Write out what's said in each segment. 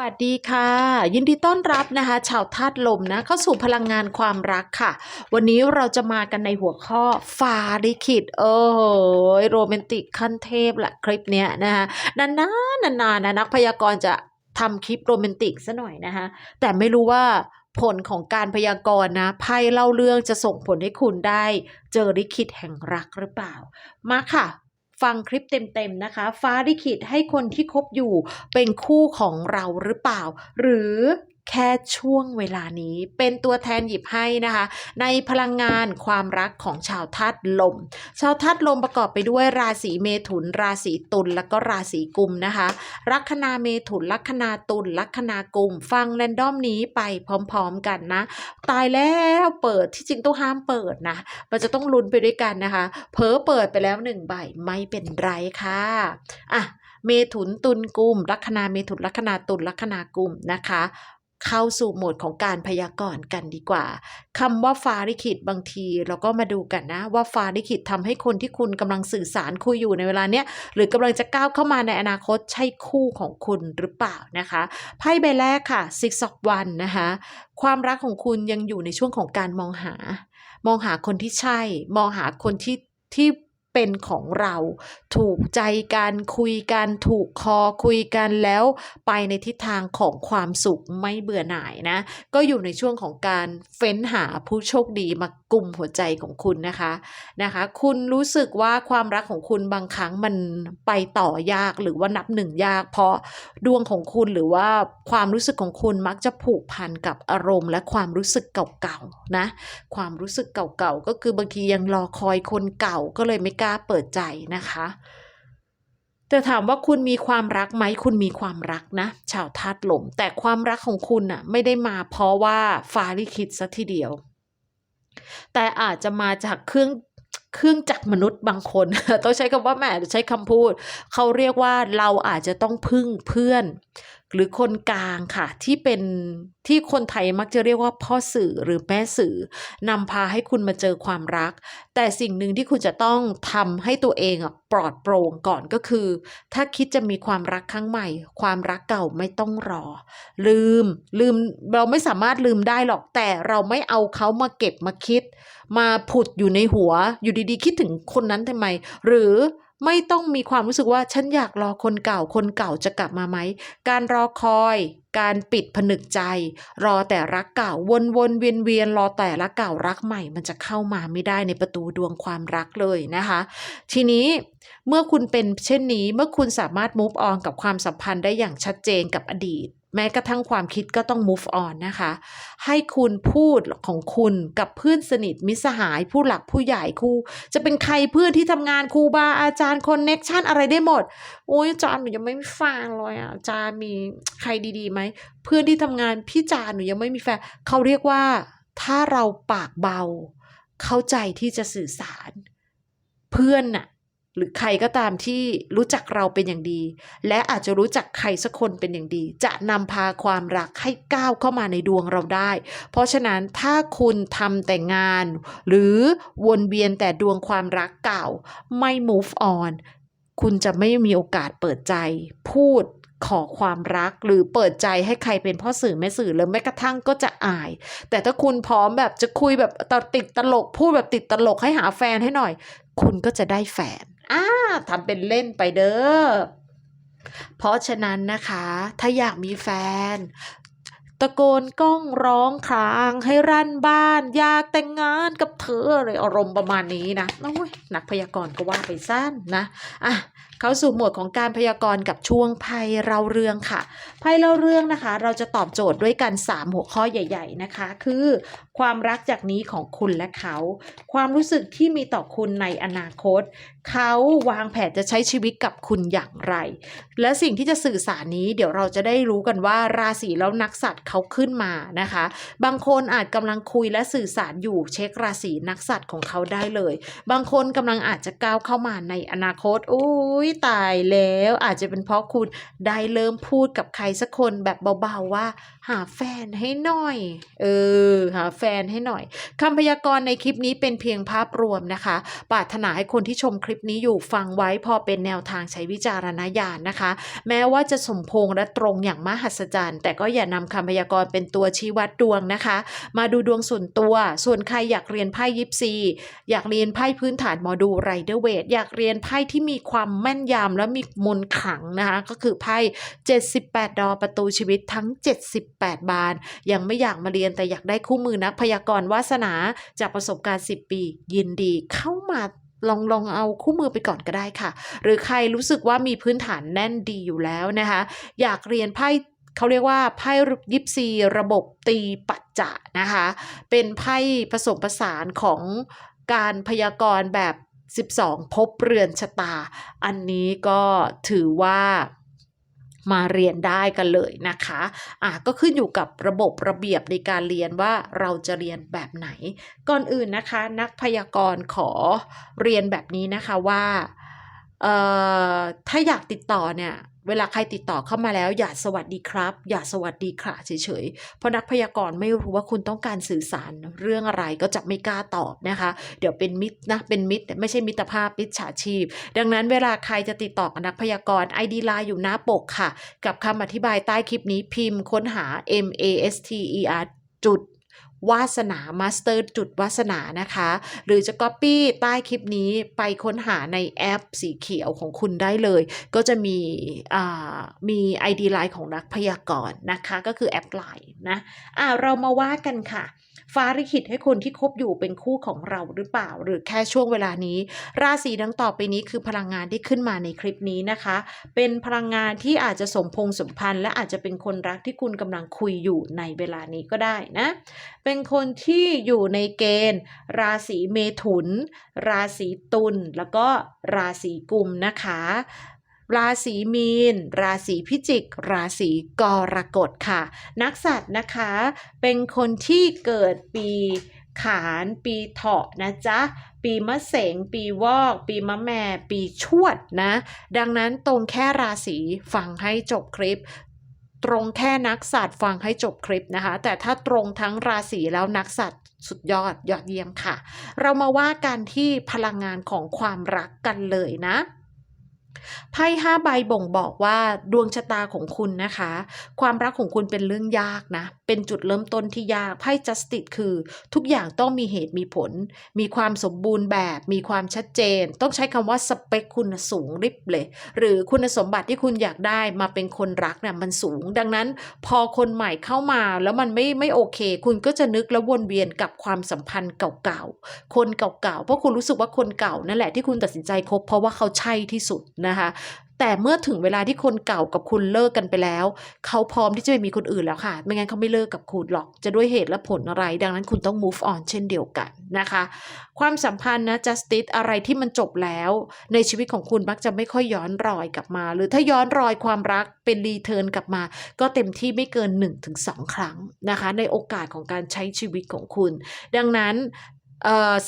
สวัสดีค่ะ ยินดีต้อนรับนะคะ ชาวธาตุลมนะเข้าสู่พลังงานความรักค่ะ วันนี้เราจะมากันในหัวข้อฟาลิขิตโอ้โหโรแมนติกขั้นเทพละคลิปเนี้ยนะคะนานๆนานๆนะนักพยากรณ์จะทำคลิปโรแมนติกซะหน่อยนะคะแต่ไม่รู้ว่าผลของการพยากรณ์นะไพ่เล่าเรื่องจะส่งผลให้คุณได้ เจอลิขิตแห่งรักหรือเปล่า มาค่ะ ฟังคลิปเต็มๆนะคะ ฟ้าลิขิตให้คนที่คบอยู่เป็นคู่ของเราหรือเปล่า หรือ แค่ช่วงเวลานี้เป็นตัวแทนหยิบให้นะคะ ในพลังงานความรักของชาวธาตุลม ชาวธาตุลมประกอบไปด้วยราศีเมถุน ราศีตุลแล้วก็ราศีกุมนะคะ ลัคนาเมถุน ลัคนาตุลลัคนากุม ฟังแรนดอมนี้ไปพร้อมๆกันนะ ตายแล้วเปิดที่จริงต้องห้ามเปิดนะ มันจะต้องลุ้นไปด้วยกันนะคะ เผลอเปิดไปแล้วหนึ่งใบไม่เป็นไรค่ะอะเมถุนตุลกุมลัคนาเมถุนลัคนาตุลลัคนากุมนะคะ เข้าสู่โหมดของการพยากรณ์กันดีกว่าคำว่าฟ้าลิขิตบางที เราก็มาดูกันนะ ว่าฟ้าลิขิตทำให้คนที่คุณกำลังสื่อสารคุยอยู่ในเวลาเนี้ยหรือกำลังจะก้าวเข้ามาในอนาคตใช่คู่ของคุณหรือเปล่านะคะไพ่ใบแรกค่ะ Six of One นะคะความรักของคุณยังอยู่ในช่วงของการมองหา มองหาคนที่ใช่ มองหาคนที่ที่ เป็นของเรา ถูกใจกันคุยกันถูกคอคุยกันแล้วไปในทิศทางของความสุขไม่เบื่อหน่ายนะ ก็อยู่ในช่วงของการเฟ้นหาผู้โชคดีมา กลุ่มหัวใจของคุณนะคะนะคะ คุณรู้สึกว่าความรักของคุณบางครั้งมันไปต่อยากหรือว่านับหนึ่งยาก เพราะดวงของคุณหรือว่าความรู้สึกของคุณมักจะผูกพันกับอารมณ์ และความรู้สึกเก่าๆนะ ความรู้สึกเก่าๆก็คือบางทียังรอคอยคนเก่าก็เลยไม่กล้าเปิดใจนะคะแต่ถามว่าคุณมีความรักไหมคุณมีความรักนะ ชาวธาตุลมแต่ความรักของคุณน่ะ ไม่ได้มาเพราะว่าฟ้าลิขิตซะทีเดียว แต่อาจจะมาจากเครื่องเครื่องจักรมนุษย์บางคน ต้องใช้คำว่าแหม่ใช้คำพูด เขาเรียกว่าเราอาจจะต้องพึ่งเพื่อน หรือคนกลางค่ะ ที่เป็นที่คนไทยมักจะเรียกว่าพ่อสื่อหรือแม่สื่อนำพาให้คุณมาเจอความรัก แต่สิ่งหนึ่งที่คุณจะต้องทำให้ตัวเองอะปลอดโปร่งก่อนก็คือ ถ้าคิดจะมีความรักครั้งใหม่ ความรักเก่าไม่ต้องรอ ลืมลืมเราไม่สามารถลืมได้หรอกแต่เราไม่เอาเขามาเก็บมาคิด มาผุดอยู่ในหัว อยู่ดีๆ คิดถึงคนนั้นทำไม หรือ ไม่ต้องมีความรู้สึกว่าฉันอยากรอคนเก่าคนเก่าจะกลับมาไหม การรอคอย การปิดผนึกใจ รอแต่รักเก่าวนวนเวียนเวียนรอแต่รักเก่ารักใหม่ มันจะเข้ามาไม่ได้ในประตูดวงความรักเลยนะคะ ทีนี้เมื่อคุณเป็นเช่นนี้เมื่อคุณสามารถ move on กับความสัมพันธ์ได้อย่างชัดเจนกับอดีต แม้กระทั่งความคิดก็ต้อง move on นะคะ ให้คุณพูดของคุณกับเพื่อนสนิทมิสหาย ผู้หลักผู้ใหญ่ครูจะเป็นใครเพื่อนที่ทำงานครูบาอาจารย์คอนเน็กชันอะไรได้หมด โอ้ยอาจารย์หนูยังไม่มีแฟนเลยอะอาจารย์มีใครดีๆไหม เพื่อนที่ทำงานพี่จานหนูยังไม่มีแฟนเขาเรียกว่า ถ้าเราปากเบา เข้าใจที่จะสื่อสาร เพื่อนน่ะ หรือใครก็ตามที่รู้จักเราเป็นอย่างดี และอาจจะรู้จักใครสักคนเป็นอย่างดี จะนำพาความรักให้ก้าวเข้ามาในดวงเราได้ เพราะฉะนั้นถ้าคุณทำแต่งาน หรือวนเวียนแต่ดวงความรักเก่า ไม่ move on คุณจะไม่มีโอกาสเปิดใจ พูดขอความรักหรือเปิดใจให้ใครเป็นพ่อสื่อแม่สื่อแล้วแม้กระทั่งก็จะอาย แต่ถ้าคุณพร้อมแบบจะคุยแบบตติดตลก พูดแบบติดตลกให้หาแฟนให้หน่อย คุณก็จะได้แฟนอ่าทำเป็นเล่นไปเด้อ เพราะฉะนั้นนะคะ ถ้าอยากมีแฟน ตะโกนก้องร้องครางให้รั่นบ้าน อยากแต่งงานกับเธอเลยอารมณ์ประมาณนี้นะโอ้ยนักพยากรณ์ก็ว่าไปสั้นนะ อะ เข้าสู่หมวดของการพยากรณ์กับช่วงไพ่เราเรื่องค่ะไพ่เราเรื่องนะคะ เราจะตอบโจทย์ด้วยกัน 3 หัวข้อใหญ่ ๆนะคะ คือ ความรักจากนี้ของคุณและเขา ความรู้สึกที่มีต่อคุณในอนาคต เขาวางแผนจะใช้ชีวิตกับคุณอย่างไร และสิ่งที่จะสื่อสารนี้เดี๋ยวเราจะได้รู้กันว่าราศีแล้วนักสัตว์เขาขึ้นมานะคะ บางคนอาจกำลังคุยและสื่อสารอยู่เช็คราศีนักสัตว์ของเขาได้เลย บางคนกำลังอาจจะก้าวเข้ามาในอนาคตอุ้ยตายแล้วอาจจะเป็นเพราะคุณได้เริ่มพูดกับใครสักคนแบบเบาๆว่า หาแฟนให้หน่อย เออ หาแฟนให้หน่อยคำพยากรณ์ในคลิปนี้เป็นเพียงภาพรวมนะคะปรารถนาให้คนที่ชมคลิปนี้อยู่ฟังไว้พอเป็นแนวทางใช้วิจารณญาณนะคะ แม้ว่าจะสมพงและตรงอย่างมหัศจรรย์ แต่ก็อย่านำคำพยากรณ์เป็นตัวชี้วัดดวงนะคะ มาดูดวงส่วนตัว ส่วนใครอยากเรียนไพ่ยิปซี อยากเรียนไพ่พื้นฐานหมอดูไรเดอร์เวทอยากเรียนไพ่ที่มีความแม่นยำและมีมนขังนะคะก็คือไพ่78 ดอประตูชีวิตทั้ง 78 บาน ยังไม่อยากมาเรียนแต่อยากได้คู่มือนักพยากรณ์วาสนาจากประสบการณ์ 10 ปี ยินดีเข้ามาลองลองเอาคู่มือไปก่อนก็ได้ค่ะ หรือใครรู้สึกว่ามีพื้นฐานแน่นดีอยู่แล้วนะคะ อยากเรียนไพ่เขาเรียกว่าไพ่ยิปซีระบบตีปัจจะนะคะ เป็นไพ่ผสมผสานของการพยากรณ์แบบ 12ภพเรือนชะตา อันนี้ก็ถือว่ามาเรียนได้กันเลยนะคะอะก็ขึ้นอยู่กับระบบระเบียบในการเรียนว่าเราจะเรียนแบบไหน ก่อนอื่นนะคะ นักพยากรณ์ขอเรียนแบบนี้นะคะว่า ถ้าอยากติดต่อเนี่ย เวลาใครติดต่อเข้ามาแล้ว อย่าสวัสดีครับ อย่าสวัสดีค่ะเฉยๆ เพราะนักพยากรณ์ไม่รู้ว่าคุณต้องการสื่อสารเรื่องอะไรก็จะไม่กล้าตอบนะคะ เดี๋ยวเป็นมิตรนะ เป็นมิตรไม่ใช่มิตรภาพมิตรฉาชีพ ดังนั้นเวลาใครจะติดต่อกับนักพยากรณ์ ID ไลน์อยู่หน้าปกค่ะ กับคำอธิบายใต้คลิปนี้พิมพ์ค้นหา M A S T E R จุด วาสนามาสเตอร์จุดวาสนานะคะ หรือจะ Copy ใต้คลิปนี้ไปค้นหาในแอปสีเขียวของคุณได้เลย ก็จะมีอ่ามี ID ไลน์ของนักพยากรณ์นะคะ ก็คือแอปไลน์นะอ่าเรามาว่ากันค่ะ ฟ้าลิขิตให้คนที่คบอยู่เป็นคู่ของเราหรือเปล่า หรือแค่ช่วงเวลานี้ ราศีดังต่อไปนี้คือพลังงานที่ขึ้นมาในคลิปนี้นะคะ เป็นพลังงานที่อาจจะสมพงสมพันธ์และอาจจะเป็นคนรักที่คุณกำลังคุยอยู่ในเวลานี้ก็ได้นะ เป็นคนที่อยู่ในเกณฑ์ ราศีเมถุน ราศีตุลแล้วก็ราศีกุมนะคะ ราศีมีน ราศีพิจิก ราศีกรกฎค่ะ นักสัตว์นะคะเป็นคนที่เกิดปีขานปีเถาะนะจ๊ะ ปีมะเสง ปีวอก ปีมะแม่ ปีชวดนะ ดังนั้นตรงแค่ราศีฟังให้จบคลิป ตรงแค่นักสัตว์ฟังให้จบคลิปนะคะ แต่ถ้าตรงทั้งราศีแล้วนักสัตว์สุดยอดยอดเยี่ยมค่ะ เรามาว่ากันที่พลังงานของความรักกันเลยนะ ไพ่ห้าใบบ่งบอกว่าดวงชะตาของคุณนะคะ ความรักของคุณเป็นเรื่องยากนะ เป็นจุดเริ่มต้นที่ยากไพ่ justice คือ ทุกอย่างต้องมีเหตุมีผล มีความสมบูรณ์แบบ มีความชัดเจน ต้องใช้คำว่าสเปคคุณสูงริบเลย หรือคุณสมบัติที่คุณอยากได้มาเป็นคนรักเนี่ยมันสูง ดังนั้นพอคนใหม่เข้ามาแล้วมันไม่ไม่โอเค คุณก็จะนึกแล้ววนเวียนกับความสัมพันธ์เก่าๆ คนเก่าๆ เพราะคุณรู้สึกว่าคนเก่านั่นแหละที่คุณตัดสินใจคบเพราะว่าเขาใช่ที่สุดนะคะ แต่เมื่อถึงเวลาที่คนเก่ากับคุณเลิกกันไปแล้ว เขาพร้อมที่จะไปมีคนอื่นแล้วค่ะ ไม่งั้นเขาไม่เลิกกับคุณหรอก จะด้วยเหตุและผลอะไร ดังนั้นคุณต้อง move on เช่นเดียวกันนะคะ ความสัมพันธ์นะ justice อะไรที่มันจบแล้ว ในชีวิตของคุณมักจะไม่ค่อยย้อนรอยกลับมา หรือถ้าย้อนรอยความรักเป็นรีเทิร์นกลับมา ก็เต็มที่ไม่เกิน 1-2 ครั้งนะคะ ในโอกาสของการใช้ชีวิตของคุณ ดังนั้น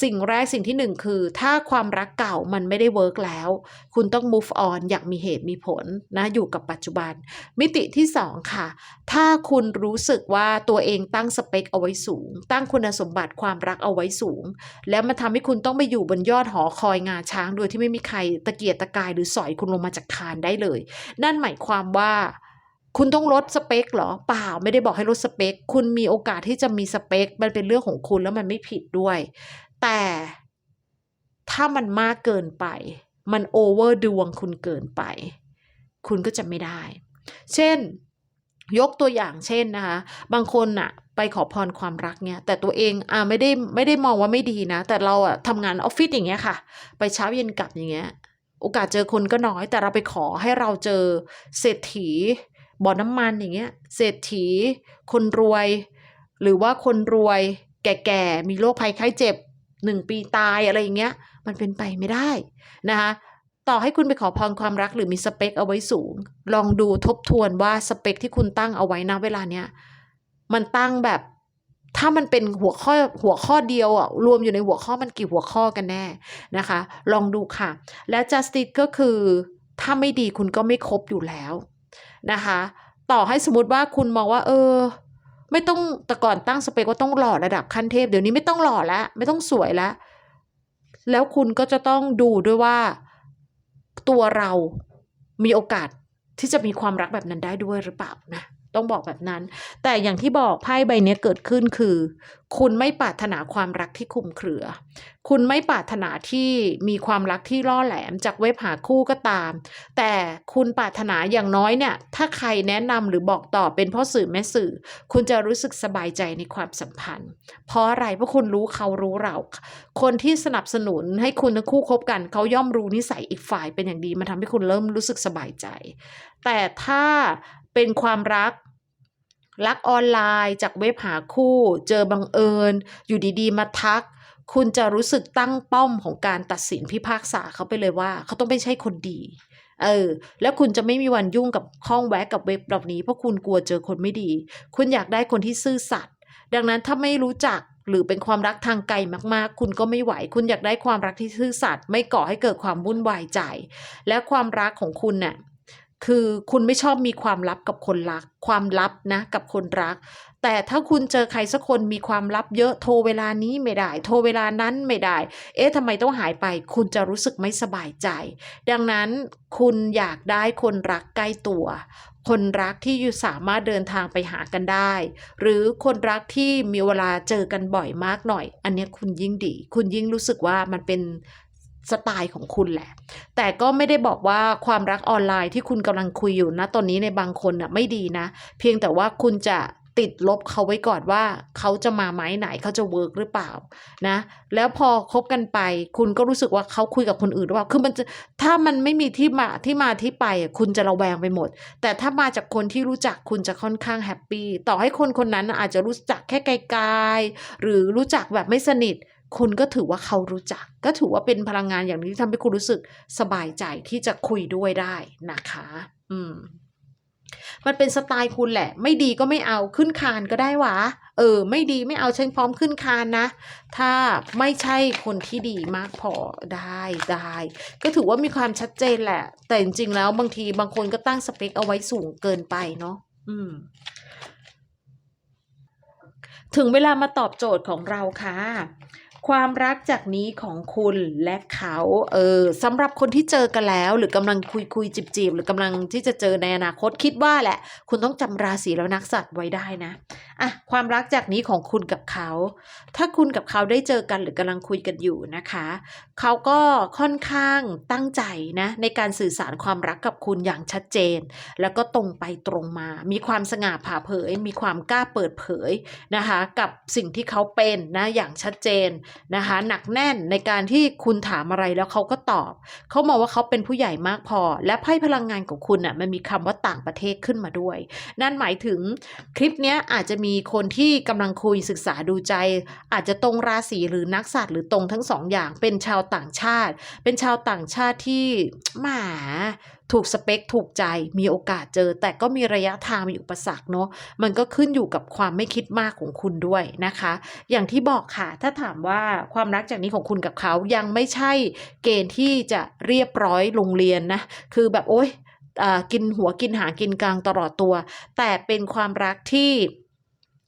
สิ่งแรกสิ่งที่หนึ่งคือ ถ้าความรักเก่ามันไม่ได้เวิร์กแล้ว คุณต้อง move on อย่างมีเหตุมีผลนะอยู่กับปัจจุบัน มิติที่สองค่ะ ถ้าคุณรู้สึกว่าตัวเองตั้งสเปคเอาไว้สูง ตั้งคุณสมบัติความรักเอาไว้สูง แล้วมันทำให้คุณต้องไปอยู่บนยอดหอคอยงาช้าง โดยที่ไม่มีใครตะเกียกตะกายหรือสอยคุณลงมาจากคานได้เลย นั่นหมายความว่า คุณต้องลดสเปคเหรอเปล่าไม่ได้บอกให้ลดสเปค คุณมีโอกาสที่จะมีสเปค มันเป็นเรื่องของคุณแล้วมันไม่ผิดด้วย แต่ถ้ามันมากเกินไป มันโอเวอร์ดวงคุณเกินไป คุณก็จะไม่ได้ เช่น ยกตัวอย่างเช่นนะคะ บางคนอะไปขอพรความรักเนี่ยแต่ตัวเองอ่าไม่ได้ไม่ได้มองว่าไม่ดีนะ แต่เราอะทำงานออฟฟิศอย่างเงี้ยค่ะ ไปเช้าเย็นกลับอย่างเงี้ย โอกาสเจอคนก็น้อย แต่เราไปขอให้เราเจอเศรษฐี บ่อน้ำมันอย่างเงี้ยเศรษฐี คนรวย หรือว่าคนรวย แก่ๆมีโรคภัยไข้เจ็บหนึ่งปีตายอะไรอย่างเงี้ย มันเป็นไปไม่ได้นะคะต่อให้คุณไปขอพรความรักหรือมีสเปคเอาไว้สูง ลองดูทบทวนว่าสเปคที่คุณตั้งเอาไว้นะเวลาเนี้ยมันตั้งแบบถ้ามันเป็นหัวข้อหัวข้อเดียวอะรวมอยู่ในหัวข้อมันกี่หัวข้อกันแน่นะคะ ลองดูค่ะ และ justice ก็คือถ้าไม่ดีคุณก็ไม่ครบอยู่แล้ว นะคะ ต่อให้สมมติว่าคุณมองว่าเออ ไม่ต้องแต่ก่อนตั้งสเปคว่าต้องหล่อระดับขั้นเทพ เดี๋ยวนี้ไม่ต้องหล่อแล้วไม่ต้องสวยแล้วแล้วคุณก็จะต้องดูด้วยว่าตัวเรามีโอกาสที่จะมีความรักแบบนั้นได้ด้วยหรือเปล่านะ ต้องบอกแบบนั้น แต่อย่างที่บอกไพ่ใบนี้เกิดขึ้นคือ คุณไม่ปรารถนาความรักที่คุมเครือ คุณไม่ปรารถนาที่มีความรักที่ล่อแหลมจากเว็บหาคู่ก็ตาม แต่คุณปรารถนาอย่างน้อยเนี่ย ถ้าใครแนะนำหรือบอกต่อเป็นพ่อสื่อแม่สื่อ คุณจะรู้สึกสบายใจในความสัมพันธ์ เพราะอะไรเพราะคุณรู้เขารู้เรา คนที่สนับสนุนให้คุณทั้งคู่คบกันเขาย่อมรู้นิสัยอีกฝ่ายเป็นอย่างดีมันทำให้คุณเริ่มรู้สึกสบายใจ แต่ถ้า เป็นความรัก รักออนไลน์จากเว็บหาคู่ เจอบังเอิญ อยู่ดีๆ มาทัก คุณจะรู้สึกตั้งป้อมของการตัดสินพิพากษาเขาไปเลยว่า เขาต้องไม่ใช่คนดี เออ แล้วคุณจะไม่มีวันยุ่งกับข้องแวะกับเว็บเหล่านี้ เพราะคุณกลัวเจอคนไม่ดี คุณอยากได้คนที่ซื่อสัตย์ดังนั้นถ้าไม่รู้จักหรือเป็นความรักทางไกลมากๆ คุณก็ไม่ไหว คุณอยากได้ความรักที่ซื่อสัตย์ไม่ก่อให้เกิดความวุ่นวายใจ และความรักของคุณเนี่ย คือคุณไม่ชอบมีความลับกับคนรัก ความลับนะกับคนรัก แต่ถ้าคุณเจอใครสักคนมีความลับเยอะโทรเวลานี้ไม่ได้ โทรเวลานั้นไม่ได้ เอ๊ะทำไมต้องหายไป คุณจะรู้สึกไม่สบายใจ ดังนั้นคุณอยากได้คนรักใกล้ตัว คนรักที่อยู่สามารถเดินทางไปหากันได้ หรือคนรักที่มีเวลาเจอกันบ่อยมากหน่อย อันนี้คุณยิ่งดี คุณยิ่งรู้สึกว่ามันเป็น สไตล์ของคุณแหละ แต่ก็ไม่ได้บอกว่าความรักออนไลน์ที่คุณกำลังคุยอยู่นะตอนนี้ในบางคนน่ะไม่ดีนะ เพียงแต่ว่าคุณจะติดลบเขาไว้ก่อนว่าเขาจะมาไหมไหนเขาจะเวิร์กหรือเปล่านะ แล้วพอคบกันไป คุณก็รู้สึกว่าเขาคุยกับคนอื่นหรือเปล่าคือมันจะถ้ามันไม่มีที่มาที่มาที่ไปคุณจะระแวงไปหมด แต่ถ้ามาจากคนที่รู้จักคุณจะค่อนข้างแฮปปี้ต่อให้คนคนนั้นอาจจะรู้จักแค่ไกลๆหรือรู้จักแบบไม่สนิท คุณก็ถือว่าเขารู้จัก ก็ถือว่าเป็นพลังงานอย่างนี้ที่ทำให้คุณรู้สึกสบายใจที่จะคุยด้วยได้นะคะ อืมมันเป็นสไตล์คุณแหละ ไม่ดีก็ไม่เอาขึ้นคานก็ได้วะ เออ ไม่ดีไม่เอาฉันพร้อมขึ้นคานนะ ถ้าไม่ใช่คนที่ดีมากพอได้ได้ ก็ถือว่ามีความชัดเจนแหละ แต่จริงๆแล้วบางทีบางคนก็ตั้งสเปคเอาไว้สูงเกินไปเนาะอืม ถึงเวลามาตอบโจทย์ของเราค่ะ ความรักจากนี้ของคุณและเขาเออสำหรับคนที่เจอกันแล้ว หรือกำลังคุยคุยจีบจีบหรือกำลังที่จะเจอในอนาคตคิดว่าแหละ คุณต้องจำราศีแล้วนักสัตว์ไว้ได้นะ อะความรักจากนี้ของคุณกับเขา ถ้าคุณกับเขาได้เจอกันหรือกำลังคุยกันอยู่นะคะ เขาก็ค่อนข้างตั้งใจนะในการสื่อสารความรักกับคุณอย่างชัดเจน แล้วก็ตรงไปตรงมา มีความสง่าผ่าเผย มีความกล้าเปิดเผยนะคะ กับสิ่งที่เขาเป็นนะอย่างชัดเจนนะคะหนักแน่นในการที่คุณถามอะไรแล้วเขาก็ตอบ เขามองว่าเขาเป็นผู้ใหญ่มากพอ และไพ่พลังงานของคุณอะมันมีคำว่าต่างประเทศขึ้นมาด้วย นั่นหมายถึงคลิปนี้อาจจะมีีคนที่กำลังคุยศึกษาดูใจ อาจจะตรงราศีหรือนักสัตว์หรือตรงทั้งสองอย่าง เป็นชาวต่างชาติ เป็นชาวต่างชาติที่หมาถูกสเปคถูกใจมีโอกาสเจอ แต่ก็มีระยะทางมีอุปสรรคเนาะมันก็ขึ้นอยู่กับความไม่คิดมากของคุณด้วยนะคะ อย่างที่บอกค่ะ ถ้าถามว่าความรักจากนี้ของคุณกับเขายังไม่ใช่เกณฑ์ที่จะเรียบร้อยโรงเรียนนะคือแบบโอ๊ยกินหัวกินหางกินกลางตลอดตัว แต่เป็นความรักที่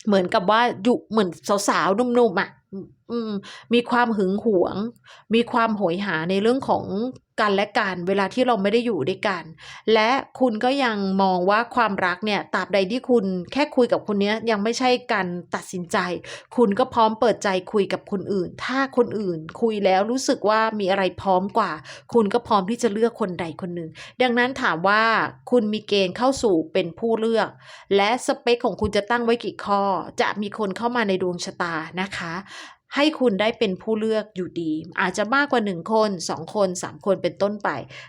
เหมือนกับว่าอยู่เหมือนสาวๆหนุ่มๆอะ อืมมีความหึงหวง มีความโหยหาในเรื่องของกันและกันเวลาที่เราไม่ได้อยู่ด้วยกัน และคุณก็ยังมองว่าความรักเนี่ยตราบใดที่คุณแค่คุยกับคนเนี้ยยังไม่ใช่การตัดสินใจ คุณก็พร้อมเปิดใจคุยกับคนอื่น ถ้าคนอื่นคุยแล้วรู้สึกว่ามีอะไรพร้อมกว่า คุณก็พร้อมที่จะเลือกคนใดคนหนึ่ง ดังนั้นถามว่าคุณมีเกณฑ์เข้าสู่เป็นผู้เลือก และสเปคของคุณจะตั้งไว้กี่ข้อ จะมีคนเข้ามาในดวงชะตานะคะ ให้คุณได้เป็นผู้เลือกอยู่ดี อาจจะมากกว่า 1 คน 2 คน 3 คนเป็นต้นไป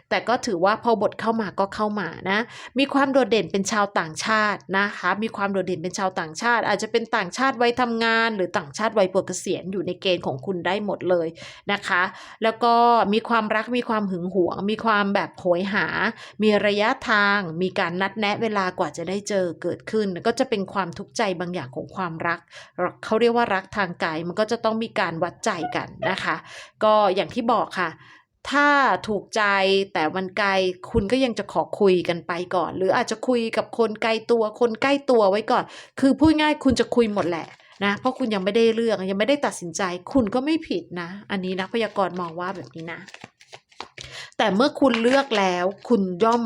แต่ก็ถือว่าพอบทเข้ามาก็เข้ามานะ มีความโดดเด่นเป็นชาวต่างชาตินะคะ มีความโดดเด่นเป็นชาวต่างชาติ อาจจะเป็นต่างชาติวัยทำงาน หรือต่างชาติวัยปลดเกษียณอยู่ในเกณฑ์ของคุณได้หมดเลยนะคะ แล้วก็มีความรักมีความหึงหวง มีความแบบโหยหา มีระยะทาง มีการนัดแนะเวลากว่าจะได้เจอเกิดขึ้น ก็จะเป็นความทุกข์ใจบางอย่างของความรัก เขาเรียกว่ารักทางกายมันก็จะต้องมีการวัดใจกันนะคะ ก็อย่างที่บอกค่ะ ถ้าถูกใจแต่มันไกลคุณก็ยังจะขอคุยกันไปก่อน หรืออาจจะคุยกับคนไกลตัวคนใกล้ตัวไว้ก่อน คือพูดง่ายคุณจะคุยหมดแหละนะเพราะคุณยังไม่ได้เลือกยังไม่ได้ตัดสินใจ คุณก็ไม่ผิดนะ อันนี้นักพยากรณ์มองว่าแบบนี้นะ แต่เมื่อคุณเลือกแล้ว คุณย่อม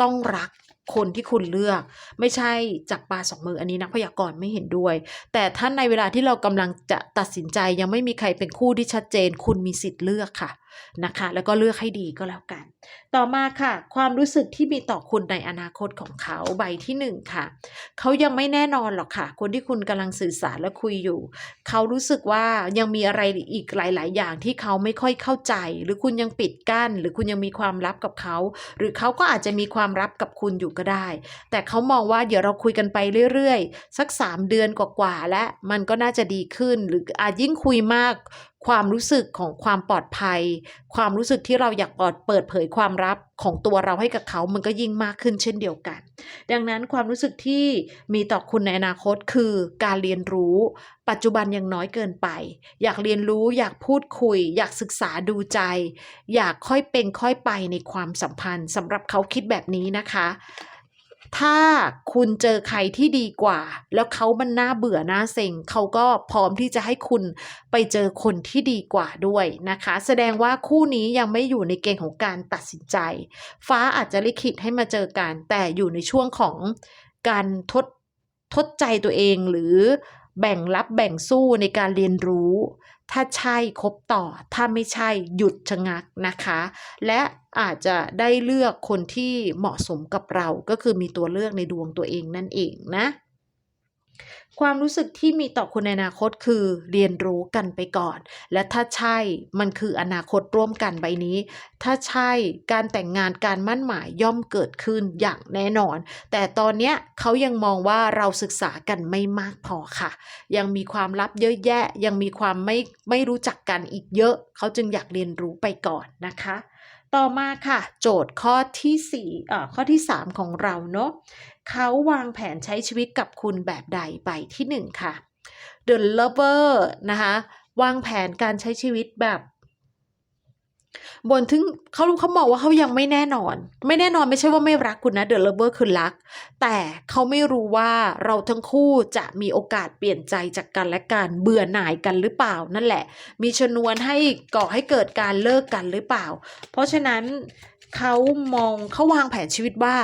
ต้องรัก คนที่คุณเลือก ไม่ใช่จับปลาสองมืออันนี้นักพยากรณ์ไม่เห็นด้วย แต่ถ้าในเวลาที่เรากำลังจะตัดสินใจยังไม่มีใครเป็นคู่ที่ชัดเจน คุณมีสิทธิ์เลือกค่ะ นะคะ แล้วก็เลือกให้ดีก็แล้วกัน ต่อมาค่ะ ความรู้สึกที่มีต่อคุณในอนาคตของเขาใบที่หนึ่งค่ะ เขายังไม่แน่นอนหรอกค่ะ คนที่คุณกำลังสื่อสารและคุยอยู่ เขารู้สึกว่ายังมีอะไรอีกหลาย ๆ อย่างที่เขาไม่ค่อยเข้าใจ หรือคุณยังปิดกั้น หรือคุณยังมีความลับกับเขา หรือเขาก็อาจจะมีความลับกับคุณอยู่ก็ได้ แต่เขามองว่าเดี๋ยวเราคุยกันไปเรื่อย ๆ สัก 3 เดือนกว่า ๆ และมันก็น่าจะดีขึ้น หรืออาจยิ่งคุยมากความรู้สึกของความปลอดภัย ความรู้สึกที่เราอยากปลอดเปิดเผยความลับของตัวเราให้กับเขา มันก็ยิ่งมากขึ้นเช่นเดียวกัน ดังนั้นความรู้สึกที่มีต่อคุณในอนาคตคือการเรียนรู้ ปัจจุบันยังน้อยเกินไป อยากเรียนรู้ อยากพูดคุย อยากศึกษาดูใจ อยากค่อยเป็นค่อยไปในความสัมพันธ์สำหรับเขาคิดแบบนี้นะคะ ถ้าคุณเจอใครที่ดีกว่า แล้วเขามันน่าเบื่อน่าเซ็งเขาก็พร้อมที่จะให้คุณไปเจอคนที่ดีกว่าด้วยนะคะ แสดงว่าคู่นี้ยังไม่อยู่ในเกณฑ์ของการตัดสินใจ ฟ้าอาจจะลิขิตให้มาเจอกัน แต่อยู่ในช่วงของการทดทดใจตัวเองหรือแบ่งรับแบ่งสู้ในการเรียนรู้ ถ้าใช่คบต่อ ถ้าไม่ใช่หยุดชะงักนะคะ และอาจจะได้เลือกคนที่เหมาะสมกับเราก็คือมีตัวเลือกในดวงตัวเองนั่นเองนะ ความรู้สึกที่มีต่อคุณในอนาคตคือเรียนรู้กันไปก่อน และถ้าใช่มันคืออนาคตร่วมกันใบนี้ ถ้าใช่การแต่งงานการมั่นหมายย่อมเกิดขึ้นอย่างแน่นอน แต่ตอนเนี้ยเขายังมองว่าเราศึกษากันไม่มากพอค่ะ ยังมีความลับเยอะแยะ ยังมีความไม่ไม่รู้จักกันอีกเยอะ เขาจึงอยากเรียนรู้ไปก่อนนะคะต่อมาค่ะ โจทย์ข้อที่สี่เอ่อข้อที่ 3 ของเราเนาะ เขาวางแผนใช้ชีวิตกับคุณแบบใดใบที่ 1 ค่ะ The Lover นะคะวางแผนการใช้ชีวิตแบบ บนถึงเขาเขามองว่าเขายังไม่แน่นอน ไม่แน่นอนไม่ใช่ว่าไม่รักคุณนะ The Lover คือรัก แต่เขาไม่รู้ว่าเราทั้งคู่จะมีโอกาสเปลี่ยนใจจากกันและกันเบื่อหน่ายกันหรือเปล่า นั่นแหละ มีชนวนให้ก่อให้เกิดการเลิกกันหรือเปล่า เพราะฉะนั้นเขามองเขาวางแผนชีวิตว่า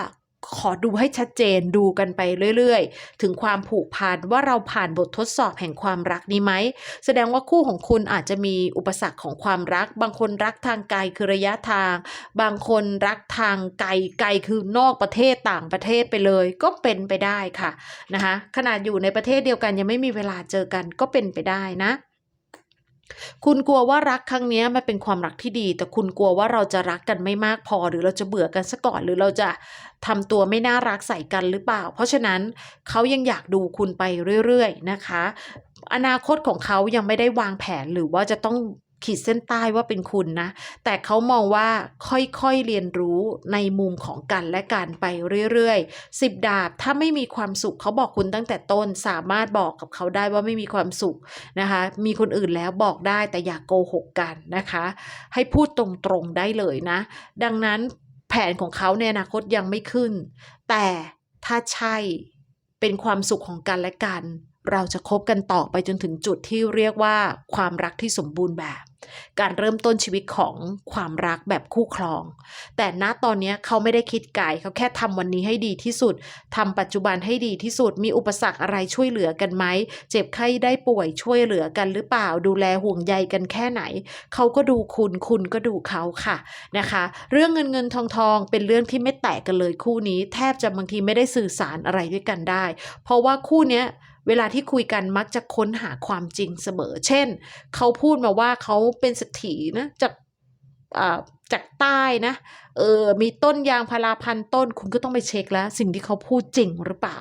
ขอดูให้ชัดเจนดูกันไปเรื่อยๆ ถึงความผูกพันว่าเราผ่านบททดสอบแห่งความรักนี้ไหม แสดงว่าคู่ของคุณอาจจะมีอุปสรรคของความรัก บางคนรักทางไกลคือระยะทาง บางคนรักทางไกลไกลคือนอกประเทศต่างประเทศไปเลยก็เป็นไปได้ค่ะนะคะขนาดอยู่ในประเทศเดียวกันยังไม่มีเวลาเจอกันก็เป็นไปได้นะ คุณกลัวว่ารักครั้งนี้มันเป็นความรักที่ดี แต่คุณกลัวว่าเราจะรักกันไม่มากพอ หรือเราจะเบื่อกันซะก่อน หรือเราจะทำตัวไม่น่ารักใส่กันหรือเปล่า เพราะฉะนั้นเขายังอยากดูคุณไปเรื่อย ๆ นะคะ อนาคตของเขายังไม่ได้วางแผนหรือว่าจะต้อง ขีดเส้นใต้ว่าเป็นคุณนะ แต่เขามองว่าค่อยๆเรียนรู้ในมุมของกันและกันไปเรื่อยๆสิบดาบถ้าไม่มีความสุขเขาบอกคุณตั้งแต่ต้นสามารถบอกกับเขาได้ว่าไม่มีความสุขนะคะ มีคนอื่นแล้วบอกได้แต่อย่ากโกหกกันนะคะ ให้พูดตรงๆได้เลยนะ ดังนั้นแผนของเขาในอนาคตยังไม่ขึ้น แต่ถ้าใช่เป็นความสุขของกันและกัน เราจะคบกันต่อไปจนถึงจุดที่เรียกว่าความรักที่สมบูรณ์แบบ การเริ่มต้นชีวิตของความรักแบบคู่ครอง แต่ณตอนนี้เขาไม่ได้คิดไกลเขาแค่ทำวันนี้ให้ดีที่สุดทำปัจจุบันให้ดีที่สุด มีอุปสรรคอะไรช่วยเหลือกันไหม เจ็บไข้ได้ป่วยช่วยเหลือกันหรือเปล่า ดูแลห่วงใยกันแค่ไหน เขาก็ดูคุณคุณก็ดูเขาค่ะนะคะ เรื่องเงินเงินทองทองเป็นเรื่องที่ไม่แตกกันเลยคู่นี้ แทบจะบางทีไม่ได้สื่อสารอะไรด้วยกันได้ เพราะว่าคู่เนี้ย เวลาที่คุยกันมักจะค้นหาความจริงเสมอ เช่น เขาพูดมาว่าเขาเป็นเศรษฐีนะจากอ่าจากใต้นะเออมีต้นยางพาราพันต้น คุณก็ต้องไปเช็คแล้ว สิ่งที่เขาพูดจริงหรือเปล่า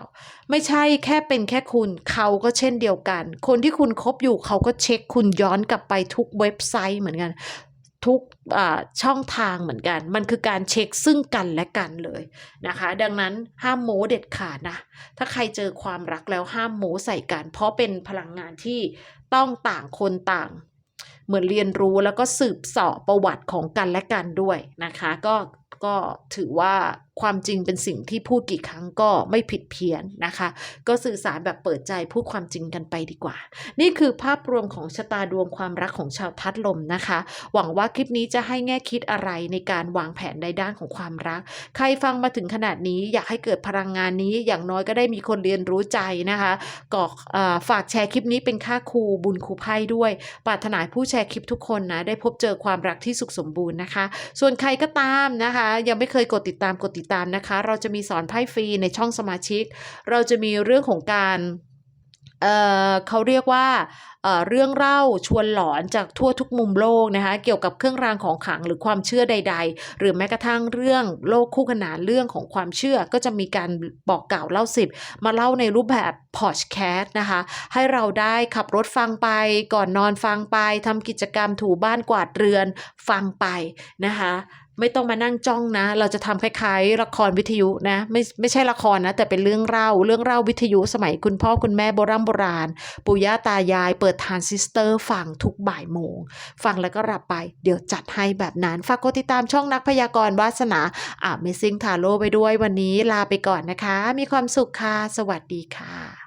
ไม่ใช่แค่เป็นแค่คุณเขาก็เช่นเดียวกัน คนที่คุณคบอยู่เขาก็เช็คคุณย้อนกลับไปทุกเว็บไซต์เหมือนกัน ทุกช่องทางเหมือนกัน มันคือการเช็คซึ่งกันและกันเลยนะคะ ดังนั้นห้ามโม้เด็ดขาดนะ ถ้าใครเจอความรักแล้วห้ามโม้ใส่กัน เพราะเป็นพลังงานที่ต้องต่างคนต่าง เหมือนเรียนรู้แล้วก็สืบเสาะประวัติของกันและกันด้วยนะคะ ก็ก็ถือว่าความจริงเป็นสิ่งที่พูดกี่ครั้งก็ไม่ผิดเพี้ยนนะคะ ก็สื่อสารแบบเปิดใจพูดความจริงกันไปดีกว่า นี่คือภาพรวมของชะตาดวงความรักของชาวทัดลมนะคะ หวังว่าคลิปนี้จะให้แง่คิดอะไรในการวางแผนในด้านของความรัก ใครฟังมาถึงขนาดนี้อยากให้เกิดพลังงานนี้ อย่างน้อยก็ได้มีคนเรียนรู้ใจนะคะก็เอ่อฝากแชร์คลิปนี้เป็นค่าครูบุญครูไพ่ด้วย ปรารถนาผู้แชร์คลิปทุกคนนะได้พบเจอความรักที่สุขสมบูรณ์นะคะ ส่วนใครก็ตามนะคะ ยังไม่เคยกดติดตามกดติดตามนะคะ เราจะมีสอนไพ่ฟรีในช่องสมาชิก เราจะมีเรื่องของการเเขาเรียกว่าเเรื่องเล่าชวนหลอนจากทั่วทุกมุมโลกนะคะเกี่ยวกับเครื่องรางของขลังหรือความเชื่อใด ๆ หรือแม้กระทั่งเรื่องโลกคู่ขนานเรื่องของความเชื่อก็จะมีการบอกกล่าวเล่าสิบมาเล่าในรูปแบบพอดแคสต์นะคะ ให้เราได้ขับรถฟังไป ก่อนนอนฟังไปทำกิจกรรมถูบ้านกวาดเรือนฟังไปนะคะ ไม่ต้องมานั่งจ้องนะ เราจะทำคล้ายๆ ละครวิทยุนะ ไม่ไม่ใช่ละครนะ แต่เป็นเรื่องเล่า เรื่องเล่าวิทยุสมัยคุณพ่อคุณแม่โบราณโบราณ ปู่ย่าตายาย เปิดทานซิสเตอร์ฟังทุกบ่ายโมง ฟังแล้วก็หลับไป เดี๋ยวจัดให้แบบนั้น ฝากกดติดตามช่องนักพยากรณ์วาสนาอ่าเมซิ่งทาโร่ไปด้วยวันนี้ลาไปก่อนนะคะ มีความสุขค่ะ สวัสดีค่ะ